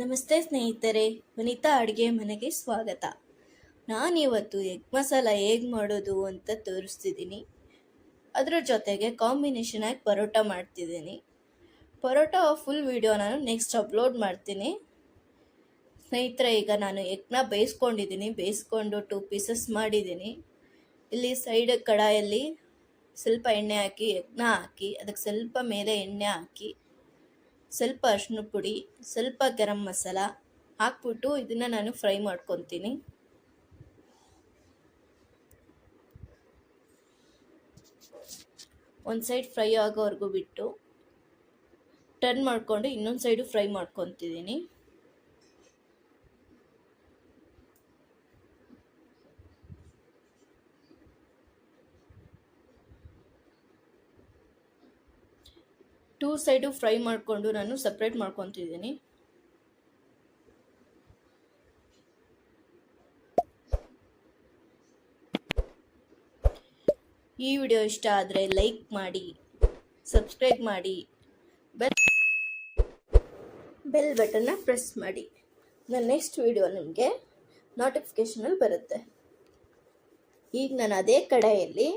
ನಮಸ್ತೆ ಸ್ನೇಹಿತರೆ, ವನಿತಾ ಅಡುಗೆ ಮನೆಗೆ ಸ್ವಾಗತ. ನಾನಿವತ್ತು ಎಗ್ ಮಸಾಲ ಹೇಗೆ ಮಾಡೋದು ಅಂತ ತೋರಿಸ್ತಿದ್ದೀನಿ. ಅದರ ಜೊತೆಗೆ ಕಾಂಬಿನೇಷನ್ ಆಗಿ ಪರೋಟ ಮಾಡ್ತಿದ್ದೀನಿ. ಪರೋಟ ಫುಲ್ ವಿಡಿಯೋ ನಾನು ನೆಕ್ಸ್ಟ್ ಅಪ್ಲೋಡ್ ಮಾಡ್ತೀನಿ. ಸ್ನೇಹಿತರೆ, ಈಗ ನಾನು ಎಗ್ನ ಬೇಯಿಸ್ಕೊಂಡಿದ್ದೀನಿ. ಬೇಯಿಸ್ಕೊಂಡು ಟೂ ಪೀಸಸ್ ಮಾಡಿದ್ದೀನಿ. ಇಲ್ಲಿ ಸೈಡ್ ಕಡಾಯಲ್ಲಿ ಸ್ವಲ್ಪ ಎಣ್ಣೆ ಹಾಕಿ ಎಗ್ನ ಹಾಕಿ, ಅದಕ್ಕೆ ಸ್ವಲ್ಪ ಮೇಲೆ ಎಣ್ಣೆ ಹಾಕಿ ಸ್ವಲ್ಪ ಅರ್ಶಿನ ಪುಡಿ, ಸ್ವಲ್ಪ ಗರಂ ಮಸಾಲ ಹಾಕ್ಬಿಟ್ಟು ಇದನ್ನು ನಾನು ಫ್ರೈ ಮಾಡ್ಕೊತೀನಿ. ಒಂದು ಸೈಡ್ ಫ್ರೈ ಆಗೋವರೆಗೂ ಬಿಟ್ಟು ಟರ್ನ್ ಮಾಡಿಕೊಂಡು ಇನ್ನೊಂದು ಸೈಡು ಫ್ರೈ ಮಾಡ್ಕೊತಿದ್ದೀನಿ. ಟೂ ಸೈಡು ಫ್ರೈ ಮಾಡಿಕೊಂಡು ನಾನು ಸಪ್ರೇಟ್ ಮಾಡ್ಕೊತಿದ್ದೀನಿ. ಈ ವಿಡಿಯೋ ಇಷ್ಟ ಆದರೆ ಲೈಕ್ ಮಾಡಿ, ಸಬ್ಸ್ಕ್ರೈಬ್ ಮಾಡಿ, ಬೆಲ್ ಬೆಲ್ ಬಟನ್ನ ಪ್ರೆಸ್ ಮಾಡಿ. ನನ್ನ ನೆಕ್ಸ್ಟ್ ವಿಡಿಯೋ ನಿಮಗೆ ನೋಟಿಫಿಕೇಷನಲ್ಲಿ ಬರುತ್ತೆ. ಈಗ ನಾನು ಅದೇ ಕಡೆಯಲ್ಲಿ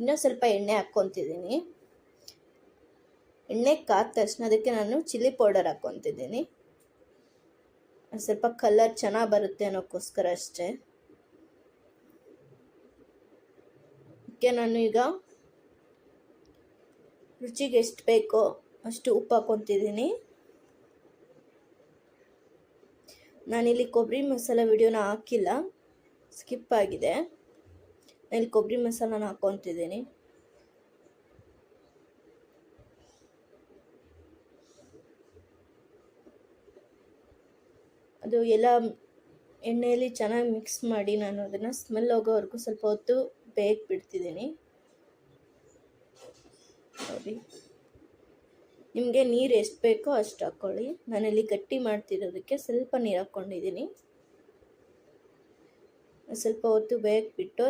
ಇನ್ನೂ ಸ್ವಲ್ಪ ಎಣ್ಣೆ ಹಾಕ್ಕೊತಿದ್ದೀನಿ. ಎಣ್ಣೆ ಕಾದ ತಕ್ಷಣ ಅದಕ್ಕೆ ನಾನು ಚಿಲ್ಲಿ ಪೌಡರ್ ಹಾಕ್ಕೊತಿದ್ದೀನಿ. ಸ್ವಲ್ಪ ಕಲರ್ ಚೆನ್ನಾಗಿ ಬರುತ್ತೆ ಅನ್ನೋಕ್ಕೋಸ್ಕರ ಅಷ್ಟೇ. ಅದಕ್ಕೆ ನಾನು ಈಗ ರುಚಿಗೆ ಎಷ್ಟು ಬೇಕೋ ಅಷ್ಟು ಉಪ್ಪು ಹಾಕ್ಕೊತಿದ್ದೀನಿ. ನಾನಿಲ್ಲಿ ಕೊಬ್ಬರಿ ಮಸಾಲ ವಿಡಿಯೋನ ಹಾಕಿಲ್ಲ. ಸ್ಕಿಪ್ ಆಗಿದೆ. ಇಲ್ಲಿ ಕೊಬ್ಬರಿ ಮಸಾಲನ ಹಾಕ್ಕೊತಿದ್ದೀನಿ. ಅದು ಎಲ್ಲ ಎಣ್ಣೆಯಲ್ಲಿ ಚೆನ್ನಾಗಿ ಮಿಕ್ಸ್ ಮಾಡಿ ನಾನು ಅದನ್ನು ಸ್ಮೆಲ್ ಹೋಗೋವರೆಗೂ ಸ್ವಲ್ಪ ಹೊತ್ತು ಬೇಗ ಬಿಡ್ತಿದ್ದೀನಿ. ನೋಡಿ. ನಿಮಗೆ ನೀರು ಎಷ್ಟು ಬೇಕೋ ಅಷ್ಟು ಹಾಕ್ಕೊಳ್ಳಿ ನಾನಿಲ್ಲಿ ಗಟ್ಟಿ ಮಾಡ್ತಿರೋದಕ್ಕೆ ಸ್ವಲ್ಪ ನೀರು ಹಾಕ್ಕೊಂಡಿದ್ದೀನಿ. ಸ್ವಲ್ಪ ಹೊತ್ತು ಬೇಗ ಬಿಟ್ಟು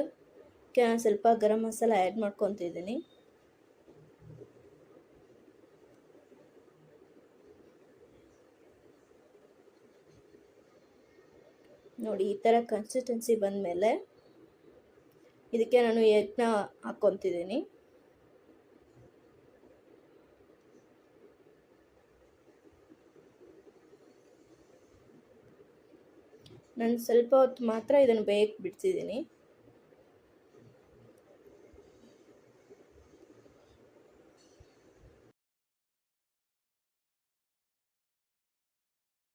ಸ್ವಲ್ಪ ಗರಂ ಮಸಾಲ ಆ್ಯಡ್ ಮಾಡ್ಕೊತಿದ್ದೀನಿ. ನೋಡಿ, ಈ ಥರ ಕನ್ಸಿಸ್ಟೆನ್ಸಿ ಬಂದಮೇಲೆ ಇದಕ್ಕೆ ನಾನು ಎಗ್ನ ಹಾಕ್ಕೊತಿದ್ದೀನಿ ನಾನು ಸ್ವಲ್ಪ ಹೊತ್ತು ಮಾತ್ರ ಇದನ್ನು ಬೇಯಕ್ಕೆ ಬಿಡ್ತಿದ್ದೀನಿ.